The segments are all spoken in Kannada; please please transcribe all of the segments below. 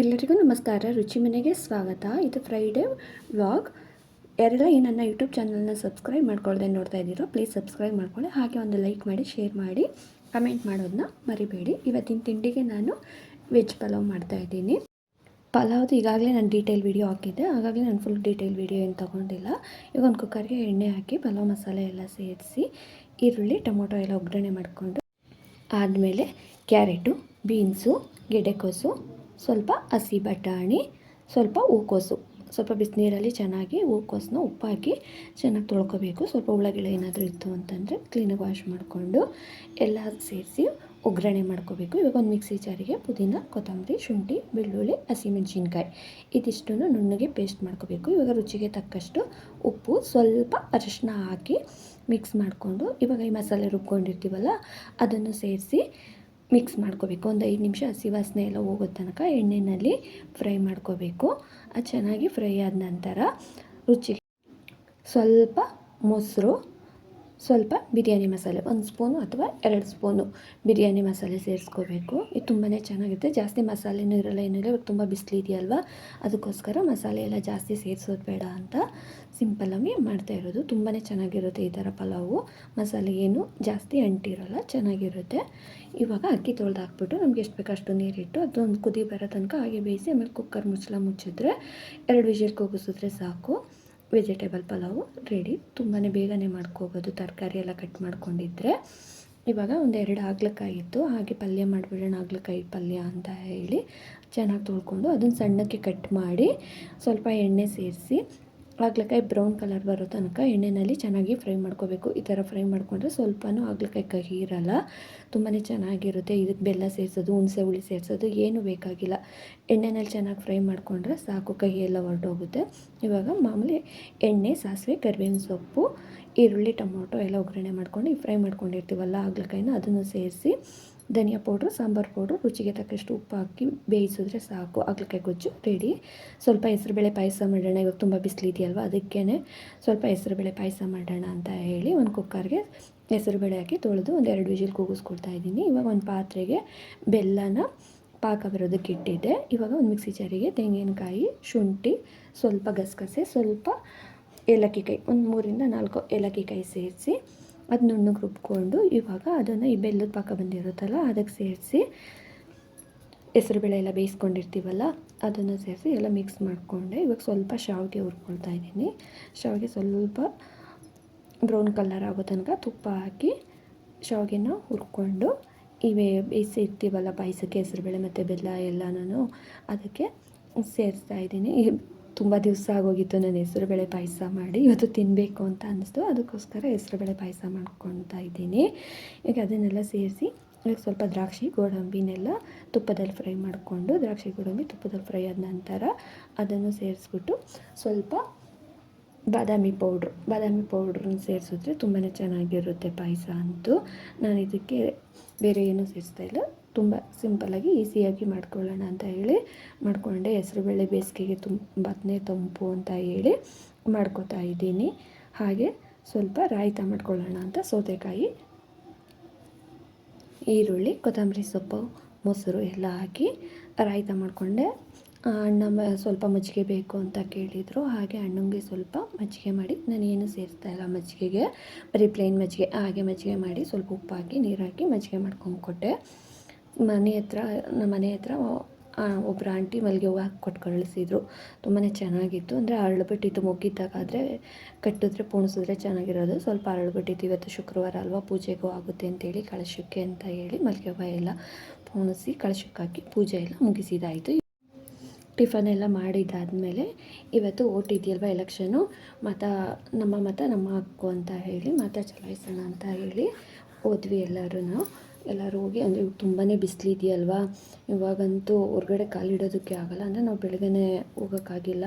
ಎಲ್ಲರಿಗೂ ನಮಸ್ಕಾರ. ರುಚಿ ಮನೆಗೆ ಸ್ವಾಗತ. ಇದು ಫ್ರೈಡೇ ವ್ಲಾಗ್ ಯಾರೆಲ್ಲ ಈ ನನ್ನ ಯೂಟ್ಯೂಬ್ ಚಾನಲ್ನ ಸಬ್ಸ್ಕ್ರೈಬ್ ಮಾಡ್ಕೊಳ್ದೆ ನೋಡ್ತಾ ಇದ್ದೀರೋ ಪ್ಲೀಸ್ ಸಬ್ಸ್ಕ್ರೈಬ್ ಮಾಡ್ಕೊಳ್ಳಿ. ಹಾಗೆ ಒಂದು ಲೈಕ್ ಮಾಡಿ ಶೇರ್ ಮಾಡಿ ಕಮೆಂಟ್ ಮಾಡೋದನ್ನ ಮರಿಬೇಡಿ. ಇವತ್ತಿನ ತಿಂಡಿಗೆ ನಾನು ವೆಜ್ ಪಲಾವ್ ಮಾಡ್ತಾ ಇದ್ದೀನಿ. ಪಲಾವ್ದು ಈಗಾಗಲೇ ನಾನು ಡೀಟೇಲ್ ವೀಡಿಯೋ ಹಾಕಿದ್ದೆ. ಹಾಗಾಗಲೇ ನಾನು ಫುಲ್ ಡೀಟೇಲ್ ವೀಡಿಯೋ ಏನು ತೊಗೊಂಡಿಲ್ಲ. ಈಗ ಒಂದು ಕುಕ್ಕರ್ಗೆ ಎಣ್ಣೆ ಹಾಕಿ, ಪಲಾವ್ ಮಸಾಲೆ ಎಲ್ಲ ಸೇರಿಸಿ, ಈರುಳ್ಳಿ, ಟೊಮೊಟೊ ಎಲ್ಲ ಒಗ್ಗರಣೆ ಮಾಡಿಕೊಂಡು, ಆದಮೇಲೆ ಕ್ಯಾರೆಟು, ಬೀನ್ಸು ಗೆಡ್ಡೆಕೋಸು ಸ್ವಲ್ಪ ಹಸಿ ಬಟಾಣಿ, ಸ್ವಲ್ಪ ಹೂಕೋಸು. ಸ್ವಲ್ಪ ಬಿಸಿನೀರಲ್ಲಿ ಚೆನ್ನಾಗಿ ಹೂಕೋಸನ್ನ ಉಪ್ಪಾಕಿ ಚೆನ್ನಾಗಿ ತೊಳ್ಕೊಬೇಕು. ಸ್ವಲ್ಪ ಹುಳಗಿಳ ಏನಾದರೂ ಇತ್ತು ಅಂತಂದರೆ ಕ್ಲೀನಾಗಿ ವಾಶ್ ಮಾಡಿಕೊಂಡು ಎಲ್ಲ ಸೇರಿಸಿ ಒಗ್ಗರಣೆ ಮಾಡ್ಕೋಬೇಕು. ಇವಾಗ ಒಂದು ಮಿಕ್ಸಿ ಜಾರಿಗೆ ಪುದೀನ, ಕೊತ್ತಂಬರಿ, ಶುಂಠಿ, ಬೆಳ್ಳುಳ್ಳಿ, ಹಸಿಮೆಣಸಿನ್ಕಾಯಿ ಇದಿಷ್ಟನ್ನು ನುಣ್ಣಗೆ ಪೇಸ್ಟ್ ಮಾಡ್ಕೋಬೇಕು. ಇವಾಗ ರುಚಿಗೆ ತಕ್ಕಷ್ಟು ಉಪ್ಪು ಸ್ವಲ್ಪ ಅರಿಶಿನ ಹಾಕಿ ಮಿಕ್ಸ್ ಮಾಡಿಕೊಂಡು ಇವಾಗ ಈ ಮಸಾಲೆ ರುಬ್ಕೊಂಡಿರ್ತೀವಲ್ಲ, ಅದನ್ನು ಸೇರಿಸಿ ಮಿಕ್ಸ್ ಮಾಡ್ಕೋಬೇಕು. ಒಂದು ಐದು ನಿಮಿಷ ಹಸಿ ವಾಸನೆ ಎಲ್ಲ ಹೋಗೋ ತನಕ ಎಣ್ಣೆಯಲ್ಲಿ ಫ್ರೈ ಮಾಡ್ಕೋಬೇಕು. ಅದು ಚೆನ್ನಾಗಿ ಫ್ರೈ ಆದ ನಂತರ ರುಚಿ ಸ್ವಲ್ಪ ಮೊಸರು ಸ್ವಲ್ಪ ಬಿರಿಯಾನಿ ಮಸಾಲೆ, ಒಂದು ಸ್ಪೂನು ಅಥವಾ ಎರಡು ಸ್ಪೂನು ಬಿರಿಯಾನಿ ಮಸಾಲೆ ಸೇರಿಸ್ಕೋಬೇಕು. ಇದು ತುಂಬಾ ಚೆನ್ನಾಗಿರುತ್ತೆ. ಜಾಸ್ತಿ ಮಸಾಲೆನೂ ಇರಲ್ಲ ಏನಿಲ್ಲ ಇವಾಗ ತುಂಬ ಬಿಸಿಲು ಅದಕ್ಕೋಸ್ಕರ ಮಸಾಲೆ ಎಲ್ಲ ಜಾಸ್ತಿ ಸೇರಿಸೋದು ಬೇಡ ಅಂತ ಸಿಂಪಲಾಗಿ ಮಾಡ್ತಾ ಇರೋದು. ತುಂಬಾ ಚೆನ್ನಾಗಿರುತ್ತೆ ಈ ಥರ ಪಲಾವು. ಮಸಾಲೆ ಏನು ಜಾಸ್ತಿ ಅಂಟಿರೋಲ್ಲ, ಚೆನ್ನಾಗಿರುತ್ತೆ. ಇವಾಗ ಅಕ್ಕಿ ತೊಳೆದು ಹಾಕ್ಬಿಟ್ಟು ನಮ್ಗೆ ಎಷ್ಟು ಬೇಕಷ್ಟು ಅಷ್ಟು ನೀರಿಟ್ಟು ಅದೊಂದು ಕುದಿ ಬರೋ ತನಕ ಹಾಗೆ ಬೇಯಿಸಿ ಆಮೇಲೆ ಕುಕ್ಕರ್ ಮುಚ್ಚಲ ಮುಚ್ಚಿದ್ರೆ ಎರಡು ವಿಜಿಲ್ ಕೂಗಿಸಿದ್ರೆ ಸಾಕು. ವೆಜಿಟೇಬಲ್ ಪಲಾವು ರೆಡಿ ತುಂಬಾ ಬೇಗನೆ ಮಾಡ್ಕೋಬೋದು. ತರಕಾರಿ ಎಲ್ಲ ಕಟ್ ಮಾಡ್ಕೊಂಡಿದ್ರೆ. ಇವಾಗ ಒಂದೆರಡು ಹಾಗಲಕಾಯಿತ್ತು ಹಾಗೆ ಪಲ್ಯ ಮಾಡಿಬಿಡೋಣ, ಹಾಗಲಕಾಯಿ ಪಲ್ಯ ಅಂತ ಹೇಳಿ ಚೆನ್ನಾಗಿ ತೊಳ್ಕೊಂಡು ಅದನ್ನು ಸಣ್ಣಕ್ಕೆ ಕಟ್ ಮಾಡಿ ಸ್ವಲ್ಪ ಎಣ್ಣೆ ಸೇರಿಸಿ ಹಾಗಲಕಾಯಿ ಬ್ರೌನ್ ಕಲರ್ ಬರೋ ತನಕ ಎಣ್ಣೆಯಲ್ಲಿ ಚೆನ್ನಾಗಿ ಫ್ರೈ ಮಾಡ್ಕೋಬೇಕು. ಈ ಥರ ಫ್ರೈ ಮಾಡಿಕೊಂಡ್ರೆ ಸ್ವಲ್ಪನೂ ಹಾಗಲಕಾಯಿ ಕಹಿ ಇರಲ್ಲ. ತುಂಬಾ ಚೆನ್ನಾಗಿರುತ್ತೆ. ಇದಕ್ಕೆ ಬೆಲ್ಲ ಸೇರಿಸೋದು, ಹುಣಸೆ ಹುಳಿ ಸೇರಿಸೋದು ಏನೂ ಬೇಕಾಗಿಲ್ಲ. ಎಣ್ಣೆನಲ್ಲಿ ಚೆನ್ನಾಗಿ ಫ್ರೈ ಮಾಡಿಕೊಂಡ್ರೆ ಸಾಕು. ಕಹಿ ಎಲ್ಲ ಹೊರಟೋಗುತ್ತೆ. ಇವಾಗ ಮಾಮೂಲಿ ಎಣ್ಣೆ, ಸಾಸಿವೆ, ಕರಿಬೇವಿನ ಸೊಪ್ಪು ಈರುಳ್ಳಿ, ಟೊಮೊಟೊ ಎಲ್ಲ ಒಗ್ಗರಣೆ ಮಾಡ್ಕೊಂಡು ಈ ಫ್ರೈ ಮಾಡ್ಕೊಂಡಿರ್ತೀವಲ್ಲ ಹಾಗಲಕಾಯಿನ ಅದನ್ನು ಸೇರಿಸಿ ಧನಿಯಾ ಪೌಡ್ರು, ಸಾಂಬಾರು ಪೌಡ್ರು, ರುಚಿಗೆ ತಕ್ಕಷ್ಟು ಉಪ್ಪು ಹಾಕಿ ಬೇಯಿಸಿದ್ರೆ ಸಾಕು. ಹಾಗಲಕಾಯಿ ಗೊಜ್ಜು ರೆಡಿ ಸ್ವಲ್ಪ ಹೆಸರುಬೇಳೆ ಪಾಯಸ ಮಾಡೋಣ. ಇವಾಗ ತುಂಬ ಬಿಸಿಲು ಇದೆಯಲ್ವ ಅದಕ್ಕೇ ಸ್ವಲ್ಪ ಹೆಸರುಬೇಳೆ ಪಾಯಸ ಮಾಡೋಣ ಅಂತ ಹೇಳಿ ಒಂದು ಕುಕ್ಕರ್ಗೆ ಹೆಸರುಬೇಳೆ ಹಾಕಿ ತೊಳೆದು ಒಂದು ಎರಡು ವಿಜಿಲ್ ಕೂಗಿಸ್ಕೊಡ್ತಾ ಇದ್ದೀನಿ. ಇವಾಗ ಒಂದು ಪಾತ್ರೆಗೆ ಬೆಲ್ಲನ ಪಾಕ ಬರೋದಕ್ಕೆ ಇಟ್ಟಿದ್ದೆ. ಇವಾಗ ಒಂದು ಮಿಕ್ಸಿ ಜಾರಿಗೆ ತೆಂಗಿನಕಾಯಿ, ಶುಂಠಿ, ಸ್ವಲ್ಪ ಗಸಗಸೆ, ಸ್ವಲ್ಪ ಏಲಕ್ಕಿ ಕಾಯಿ ಒಂದು ಮೂರಿಂದ ನಾಲ್ಕು ಏಲಕ್ಕಿ ಕಾಯಿ ಸೇರಿಸಿ ಅದು ನುಣ್ಣಗೆ ರುಬ್ಕೊಂಡು ಇವಾಗ ಅದನ್ನು ಈ ಬೆಲ್ಲದ ಪಾಕ ಬಂದಿರುತ್ತಲ್ಲ ಅದಕ್ಕೆ ಸೇರಿಸಿ ಹೆಸರುಬೇಳೆ ಎಲ್ಲ ಬೇಯಿಸ್ಕೊಂಡಿರ್ತೀವಲ್ಲ, ಅದನ್ನು ಸೇರಿಸಿ ಎಲ್ಲ ಮಿಕ್ಸ್ ಮಾಡಿಕೊಂಡೆ. ಇವಾಗ ಸ್ವಲ್ಪ ಶಾವಿಗೆ ಹುರ್ಕೊಳ್ತಾ ಇದ್ದೀನಿ. ಶಾವಿಗೆ ಸ್ವಲ್ಪ ಬ್ರೌನ್ ಕಲರ್ ಆಗೋ ತನಕ ತುಪ್ಪ ಹಾಕಿ ಶಾವಿಗೆನ ಹುರ್ಕೊಂಡು ಇವೇ ಬೇಯಿಸಿ ಇರ್ತೀವಲ್ಲ ಪಾಯಸಕ್ಕೆ, ಹೆಸರುಬೇಳೆ ಮತ್ತು ಬೆಲ್ಲ ಎಲ್ಲನೂ ಅದಕ್ಕೆ ಸೇರಿಸ್ತಾ ಇದ್ದೀನಿ. ತುಂಬ ದಿವಸ ಆಗೋಗಿತ್ತು ನಾನು ಹೆಸರುಬೇಳೆ ಪಾಯಸ ಮಾಡಿ. ಇವತ್ತು ತಿನ್ನಬೇಕು ಅಂತ ಅನ್ನಿಸ್ತು. ಅದಕ್ಕೋಸ್ಕರ ಹೆಸರುಬೇಳೆ ಪಾಯಸ ಮಾಡ್ಕೊತಾ ಇದ್ದೀನಿ. ಈಗ ಅದನ್ನೆಲ್ಲ ಸೇರಿಸಿ, ಈಗ ಸ್ವಲ್ಪ ದ್ರಾಕ್ಷಿ, ಗೋಡಂಬಿನೆಲ್ಲ ತುಪ್ಪದಲ್ಲಿ ಫ್ರೈ ಮಾಡಿಕೊಂಡು, ದ್ರಾಕ್ಷಿ, ಗೋಡಂಬಿ ತುಪ್ಪದಲ್ಲಿ ಫ್ರೈ ಆದ ನಂತರ ಅದನ್ನು ಸೇರಿಸ್ಬಿಟ್ಟು ಸ್ವಲ್ಪ ಬಾದಾಮಿ ಪೌಡ್ರು, ಬಾದಾಮಿ ಪೌಡ್ರನ್ನ ಸೇರಿಸಿದ್ರೆ ತುಂಬಾ ಚೆನ್ನಾಗಿರುತ್ತೆ ಪಾಯಸ ಅಂತೂ. ನಾನು ಇದಕ್ಕೆ ಬೇರೆ ಏನೂ ಸೇರಿಸ್ತಾ ಇಲ್ಲ. ತುಂಬ ಸಿಂಪಲ್ಲಾಗಿ ಈಸಿಯಾಗಿ ಮಾಡ್ಕೊಳ್ಳೋಣ ಅಂತ ಹೇಳಿ ಮಾಡಿಕೊಂಡೆ. ಹೆಸರುಬೇಳೆ ಬೇಸಿಗೆಗೆ ತುಂಬನೇ ತಂಪು ಅಂತ ಹೇಳಿ ಮಾಡ್ಕೋತಾ ಇದ್ದೀನಿ. ಹಾಗೆ ಸ್ವಲ್ಪ ರಾಯಿತ ಮಾಡ್ಕೊಳ್ಳೋಣ ಅಂತ ಸೌತೆಕಾಯಿ, ಈರುಳ್ಳಿ, ಕೊತ್ತಂಬರಿ ಸೊಪ್ಪು, ಮೊಸರು ಎಲ್ಲ ಹಾಕಿ ರಾಯಿತ ಮಾಡಿಕೊಂಡೆ. ಅಣ್ಣ ಸ್ವಲ್ಪ ಮಜ್ಜಿಗೆ ಬೇಕು ಅಂತ ಕೇಳಿದರು. ಹಾಗೆ ಅಣ್ಣಂಗೆ ಸ್ವಲ್ಪ ಮಜ್ಜಿಗೆ ಮಾಡಿ, ನಾನು ಏನು ಸೇರಿಸ್ತಾ ಇಲ್ಲ ಮಜ್ಜಿಗೆಗೆ. ಬರೀ ಪ್ಲೇನ್ ಮಜ್ಜಿಗೆ, ಹಾಗೆ ಮಜ್ಜಿಗೆ ಮಾಡಿ ಸ್ವಲ್ಪ ಉಪ್ಪು ಹಾಕಿ ನೀರು ಹಾಕಿ ಮಜ್ಜಿಗೆ ಮಾಡ್ಕೊಂಡು ಕೊಟ್ಟೆ. ಮನೆ ಹತ್ರ, ನಮ್ಮ ಮನೆ ಹತ್ರ ಒಬ್ಬರು ಆಂಟಿ ಮಲ್ಲಿಗೆ ಹೂವು ಹಾಕಿ ಕೊಟ್ಟು ಕಳಿಸಿದ್ರು ತುಂಬಾ ಚೆನ್ನಾಗಿತ್ತು. ಅಂದರೆ ಅರಳುಬಿಟ್ಟಿತ್ತು ಮುಗ್ಗಿದ್ದಾಗಾದರೆ ಕಟ್ಟಿದ್ರೆ ಪೋಣಿಸಿದ್ರೆ ಚೆನ್ನಾಗಿರೋದು. ಸ್ವಲ್ಪ ಅರಳುಬಿಟ್ಟಿತ್ತು. ಇವತ್ತು ಶುಕ್ರವಾರ ಅಲ್ವಾ ಪೂಜೆಗೂ ಆಗುತ್ತೆ ಅಂತೇಳಿ ಕಳಶಕ್ಕೆ ಅಂತ ಹೇಳಿ ಮಲ್ಲಿಗೆ ಹೂವು ಎಲ್ಲ ಪೋಣಿಸಿ ಕಳಶಕ್ಕೆ ಪೂಜೆ ಎಲ್ಲ ಮುಗಿಸಿದಾಯಿತು. ಟಿಫನ್ ಎಲ್ಲ ಮಾಡಿದ್ದಾದಮೇಲೆ ಇವತ್ತು ಓಟ್ ಇದೆಯಲ್ವ ಎಲೆಕ್ಷನು? ಮತ, ನಮ್ಮ ಮತ ನಮ್ಮ ಹಕ್ಕು ಅಂತ ಹೇಳಿ ಮತ ಚಲಾಯಿಸೋಣ ಅಂತ ಹೇಳಿ ಹೋದ್ವಿ ಎಲ್ಲರೂ. ಎಲ್ಲರೂ ಹೋಗಿ, ಅಂದರೆ ತುಂಬಾ ಬಿಸಿಲಿದೆಯಲ್ವಾ ಇವಾಗಂತೂ ಹೊರಗಡೆ ಕಾಲಿಡೋದಕ್ಕೆ ಆಗಲ್ಲ. ಅಂದರೆ ನಾವು ಬೆಳಗ್ಗೆ ಹೋಗೋಕ್ಕಾಗಿಲ್ಲ.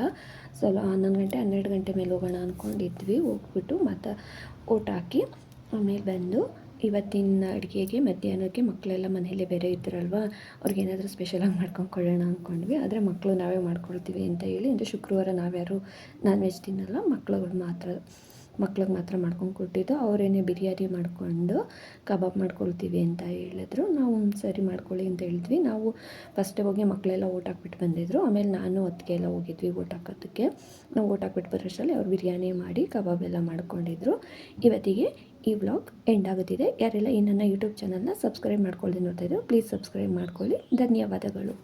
ಸ್ವಲ್ಪ ಹನ್ನೊಂದು ಗಂಟೆ, ಹನ್ನೆರಡು ಗಂಟೆ ಮೇಲೆ ಹೋಗೋಣ ಅಂದ್ಕೊಂಡಿದ್ವಿ ಹೋಗ್ಬಿಟ್ಟು ಮತ್ತು ಓಟ್ ಹಾಕಿ ಆಮೇಲೆ ಬಂದು ಇವತ್ತಿನ ಅಡುಗೆಗೆ, ಮಧ್ಯಾಹ್ನಕ್ಕೆ ಮಕ್ಕಳೆಲ್ಲ ಮನೆಯಲ್ಲೇ ಬೇರೆ ಇದ್ರಲ್ವ? ಅವ್ರಿಗೇನಾದರೂ ಸ್ಪೆಷಲಾಗಿ ಮಾಡ್ಕೊಂಡು ಕೊಡೋಣ ಅಂದ್ಕೊಂಡ್ವಿ ಆದರೆ ಮಕ್ಕಳು ನಾವೇ ಮಾಡ್ಕೊಳ್ತೀವಿ ಅಂತ ಹೇಳಿ, ಅಂದರೆ ಶುಕ್ರವಾರ ನಾವ್ಯಾರು ನಾನ್ ವೆಜ್ ತಿನ್ನಲ್ಲ, ಮಕ್ಳುಗಳು ಮಾತ್ರ. ಮಕ್ಳಿಗೆ ಮಾತ್ರ ಮಾಡ್ಕೊಂಡು ಕೊಟ್ಟಿದ್ದು. ಅವರೇನೆ ಬಿರಿಯಾನಿ ಮಾಡಿಕೊಂಡು ಕಬಾಬ್ ಮಾಡ್ಕೊಳ್ತೀವಿ ಅಂತ ಹೇಳಿದ್ರು. ನಾವು ಸರಿ ಮಾಡ್ಕೊಳ್ಳಿ ಅಂತ ಹೇಳಿದ್ವಿ. ನಾವು ಫಸ್ಟೇ ಹೋಗಿ ಮಕ್ಕಳೆಲ್ಲ ಓಟ್ ಹಾಕ್ಬಿಟ್ಟು ಬಂದಿದ್ರು. ಆಮೇಲೆ ನಾನು ಅದಕ್ಕೆ ಎಲ್ಲ ಹೋಗಿದ್ವಿ ಓಟ್ ಹಾಕೋದಕ್ಕೆ. ನಾವು ಓಟ್ ಹಾಕ್ಬಿಟ್ಟು ಬರೋಷ್ಟರಲ್ಲಿ ಅವ್ರು ಬಿರಿಯಾನಿ ಮಾಡಿ, ಕಬಾಬ್ ಎಲ್ಲ ಮಾಡ್ಕೊಂಡಿದ್ರು. ಇವತ್ತಿಗೆ ಈ ವ್ಲಾಗ್ ಎಂಡ್ ಆಗುತ್ತಿದೆ. ಯಾರೆಲ್ಲ ಈ ನನ್ನ ಯೂಟ್ಯೂಬ್ ಚಾನಲ್ನ ಸಬ್ಸ್ಕ್ರೈಬ್ ಮಾಡ್ಕೊಳ್ಳಿ ನೋಡ್ತಾಯಿದ್ರು ಪ್ಲೀಸ್ ಸಬ್ಸ್ಕ್ರೈಬ್ ಮಾಡ್ಕೊಳ್ಳಿ. ಧನ್ಯವಾದಗಳು.